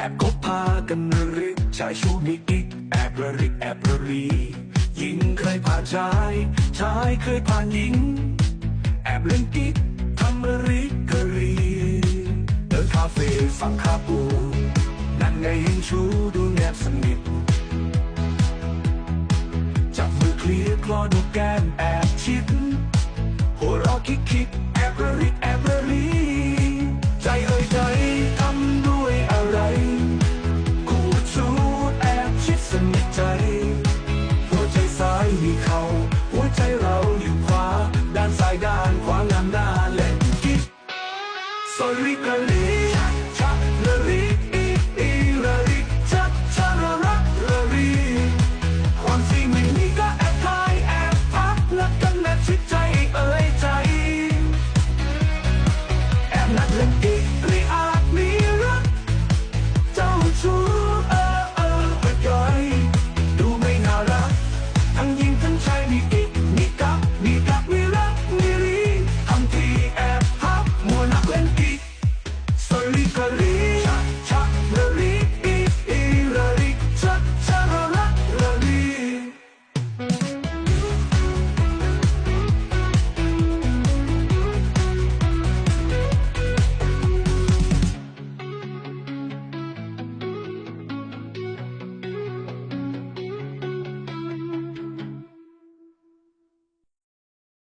อบคบพากันระริกชายชูมีกิ๊กแอบระริกแอบระรีหญิงเคยผ่านชายชายเคยผ่านหญิง แอบเล่นกิ๊กทำระริกกะรีเดินคาเฟ่ฟังคาปูนั่นไงเห็นชูดูแนบสนิทจับมือเคลียร์คลอดูแก้มแอบชิดหัวเราะคิกคิกแอบระริกแอบ thích ใจ ơi ใจ em đặt lên đi li admirat trong chú ơ ơ, vượt gọi dù mấy nào ra thằng nhìn thân trai bị kia